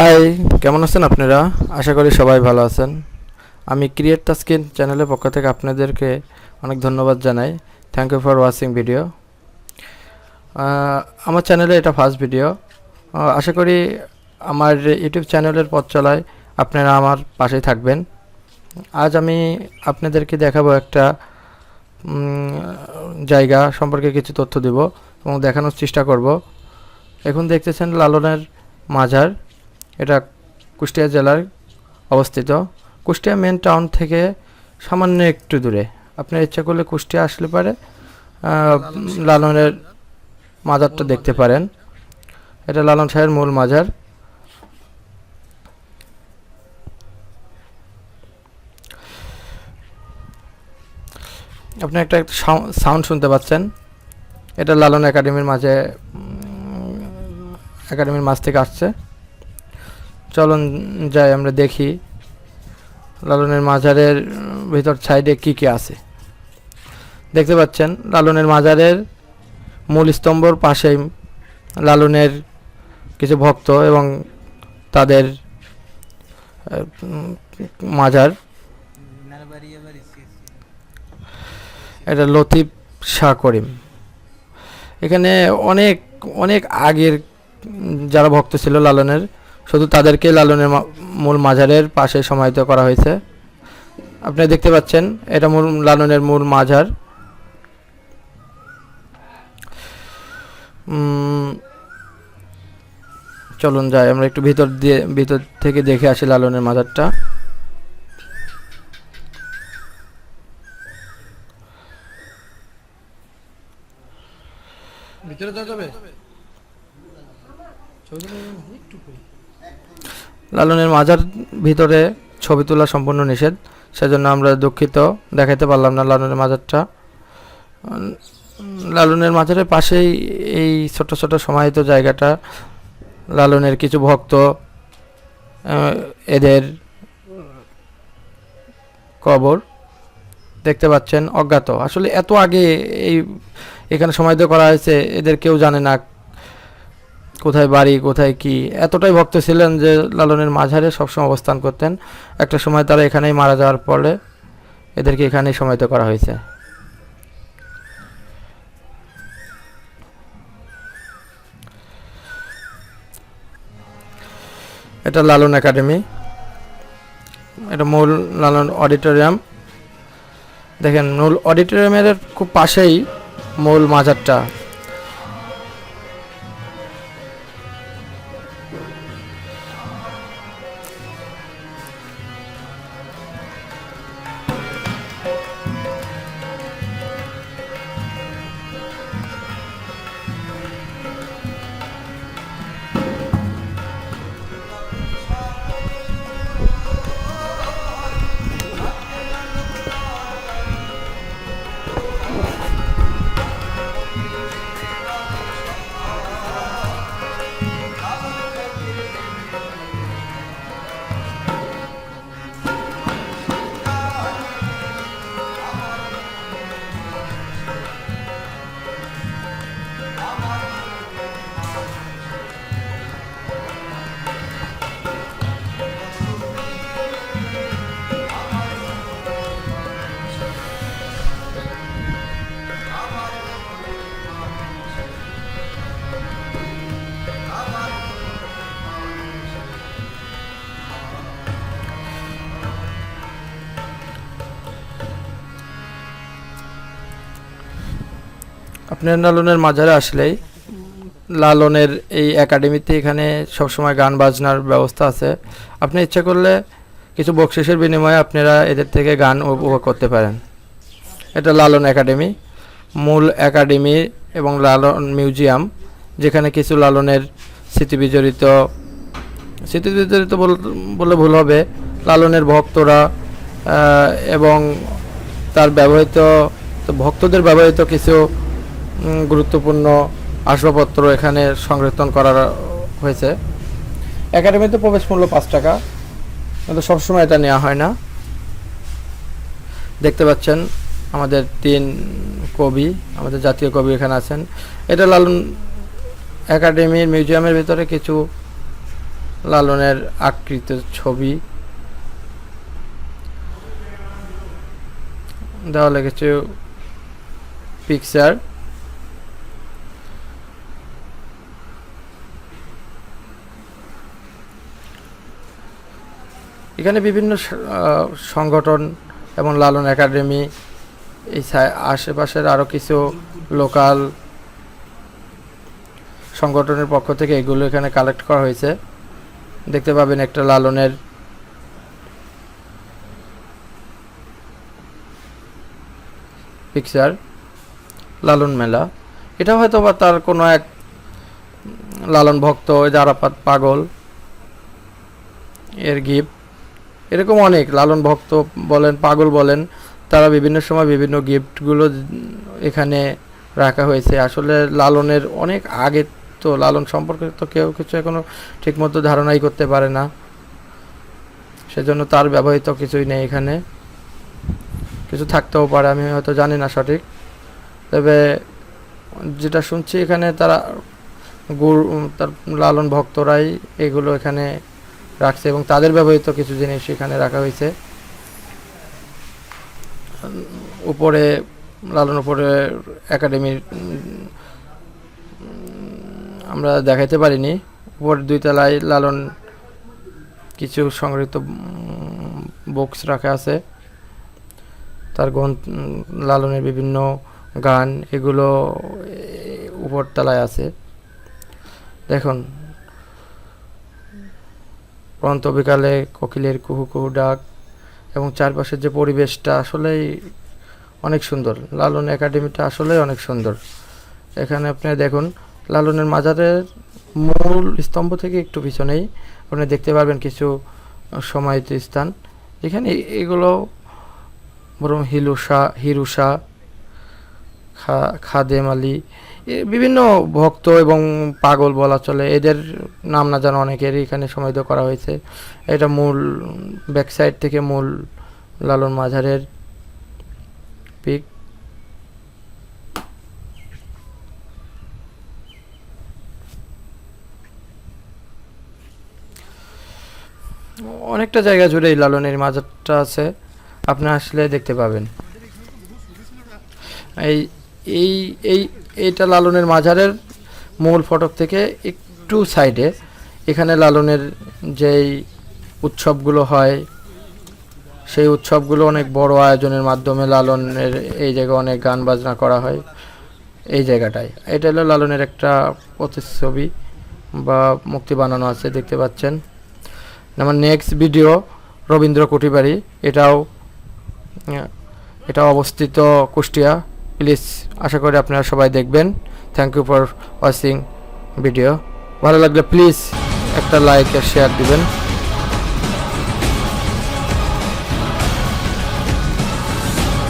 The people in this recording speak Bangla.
হাই কেমন আছেন আপনারা? আশা করি সবাই ভালো আছেন। আমি ক্রিয়েট তাস্কিন চ্যানেলের পক্ষ থেকে আপনাদেরকে অনেক ধন্যবাদ জানাই। Thank you for watching video আমার চ্যানেলে এটা ফার্স্ট ভিডিও আশা করি আমার ইউটিউব চ্যানেলের পথ চলায় আপনারা আমার পাশেই থাকবেন। আজ আমি আপনাদেরকে দেখাবো একটা জায়গা সম্পর্কে কিছু তথ্য দেব এবং দেখানোর চেষ্টা করব। এখন দেখতেছেন লালনের মাজার। এটা কুষ্টিয়া জেলার অবস্থিত। কুষ্টিয়া মেন টাউন থেকে সামান্য একটু দূরে। আপনার ইচ্ছা করলে কুষ্টিয়া আসলে পারে। লালনের মাজারটা দেখতে পারেন। এটা লালন শাহের মূল মাজার। আপনি একটা সাউন্ড শুনতে পাচ্ছেন। এটা লালন একাডেমির মাঝে একাডেমির মাঝ থেকে আসছে। চলুন যাই আমরা দেখি লালনের মাজারের ভিতর সাইডে কি কি আছে। দেখতে পাচ্ছেন, লালনের মাজারের মূল স্তম্ভর পাশেই লালনের কিছু ভক্ত এবং তাদের মাজার। এটা লতিফ শাহ করিম। এখানে অনেক অনেক আগের যারা ভক্ত ছিল লালনের শুধু তাদেরকে লালনের মা- মূল মাজারের পাশে সমাহিত করা হয়েছে। আপনি দেখতে পাচ্ছেন এটা মূল লালনের মূল মাজার চলুন যাই আমরা একটু ভিতর দিয়ে ভিতর থেকে দেখে আসি লালনের মাজারটা ভিতরে যাওয়া যাবে? লালনের মাজার ভিতরে ছবি তোলা সম্পূর্ণ নিষেধ। সেজন্য আমরা দুঃখিত, দেখাইতে পারলাম না লালনের মাজারটা। লালনের মাজারের পাশেই এই ছোট ছোট সমাহিত জায়গাটা, লালনের কিছু ভক্ত এদের কবর দেখতে পাচ্ছেন অজ্ঞাত। আসলে এত আগে এই এখানে সমাহিত করা হয়েছে, এদের কেউ জানে না কোথায় বাড়ি, কোথায় কি? এতটাই ভক্ত ছিলেন যে লালনের মাঝারে সবসময় অবস্থান করতেন। একটা সময় তারা এখানেই মারা যাওয়ার পরে এদেরকে এখানেই সমাহিত করা হয়েছে। এটা লালন একাডেমি। এটা মূল লালন অডিটোরিয়াম। দেখেন, মূল অডিটোরিয়ামের খুব পাশেই মূল মাজারটা। Thank you. আপনার লালনের মাজারে আসলেই লালনের এই একাডেমিতে এখানে সবসময় গান বাজনার ব্যবস্থা আছে। আপনি ইচ্ছা করলে কিছু বকশিসের বিনিময়ে আপনারা এদের থেকে গান উপভোগ করতে পারেন। এটা লালন একাডেমি। মূল একাডেমি এবং লালন মিউজিয়াম, যেখানে কিছু লালনের স্মৃতি বিজড়িত স্মৃতি বিজড়িত বল- ভুল হবে, লালনের ভক্তরা এবং তার ব্যবহৃত ভক্তদের ব্যবহৃত কিছু গুরুত্বপূর্ণ আসবাবপত্র এখানে সংরক্ষণ করা হয়েছে। একাডেমিতে প্রবেশ মূল্য পাঁচ টাকা। কিন্তু সবসময় এটা নেওয়া হয় না। দেখতে পাচ্ছেন আমাদের তিন কবি, আমাদের জাতীয় কবি এখানে আছেন। এটা লালন একাডেমির মিউজিয়ামের ভিতরে কিছু লালনের আকৃত ছবি। দেওয়ালে কিছু পিকচার এখানে বিভিন্ন সংগঠন এবং লালন একাডেমি, এই আশেপাশের আরও কিছু লোকাল সংগঠনের পক্ষ থেকে এগুলো এখানে কালেক্ট করা হয়েছে। দেখতে পাবেন একটা লালনের পিকচার লালন মেলা। এটা হয়তো বা তার কোনো এক লালন ভক্ত, ওই পাগল, এর গিফট এরকম অনেক। লালন ভক্ত বলেন, পাগল বলেন, তারা বিভিন্ন সময় বিভিন্ন গিফটগুলো এখানে রাখা হয়েছে। আসলে লালনের অনেক আগে তো, লালন সম্পর্কে তো কেউ কিছু এখনও ঠিকমতো ধারণাই করতে পারে না। সেজন্য তার ব্যবহৃত কিছুই নেই এখানে। কিছু থাকতেও পারে, আমি হয়তো জানি না সঠিক। তবে যেটা শুনছি এখানে তারা গুর, তার লালন ভক্তরাই এগুলো এখানে রাখছে এবং তাদের ব্যবহৃত কিছু জিনিস এখানে রাখা হয়েছে। উপরে, লালন উপরে একাডেমির আমরা দেখাইতে পারিনি। উপর দুই তলায় লালন কিছু সংগৃহীত বক্স রাখা আছে। তার গ্রন্থ লালনের বিভিন্ন গান এগুলো উপর তলায় আছে। দেখুন প্রন্ত বিকালে কোকিলের কুহু কুহু ডাক এবং চারপাশের যে পরিবেশটা আসলেই অনেক সুন্দর। লালন একাডেমিটা আসলেই অনেক সুন্দর। এখানে আপনি দেখুন, লালনের মাজারের মূল স্তম্ভ থেকে একটু পিছনেই আপনি দেখতে পারবেন কিছু সমাহিত স্থান। এখানে এগুলো বরং হিলুসা হিরুসা খা খাদেম আলী বিভিন্ন ভক্ত এবং পাগল বলা চলে, এদের নাম না জানা অনেকেরই এখানে সমাহিত করা হয়েছে। এটা মূল ব্যাক সাইড থেকে মূল লালন মাঝারের পিক। অনেকটা জায়গা জুড়ে এই লালনের মাজারটা আছে, আপনি আসলে দেখতে পাবেন। এই এই এই এইটা লালনের মাজারের মূল ফটক থেকে একটু সাইডে। এখানে লালনের যেই উৎসবগুলো হয়, সেই উৎসবগুলো অনেক বড় আয়োজনের মাধ্যমে লালনের এই জায়গায় অনেক গান বাজনা করা হয়, এই জায়গাটায়। এটা হলো লালনের একটা প্রতিচ্ছবি বা মুক্তি বানানো আছে, দেখতে পাচ্ছেন। আমার নেক্সট ভিডিও রবীন্দ্র কুটিবাড়ি। এটাও এটা অবস্থিত কুষ্টিয়া। প্লিজ আশা করি আপনারা সবাই দেখবেন। Thank you for watching video ভালো লাগলে প্লিজ একটা লাইক আর শেয়ার দিবেন।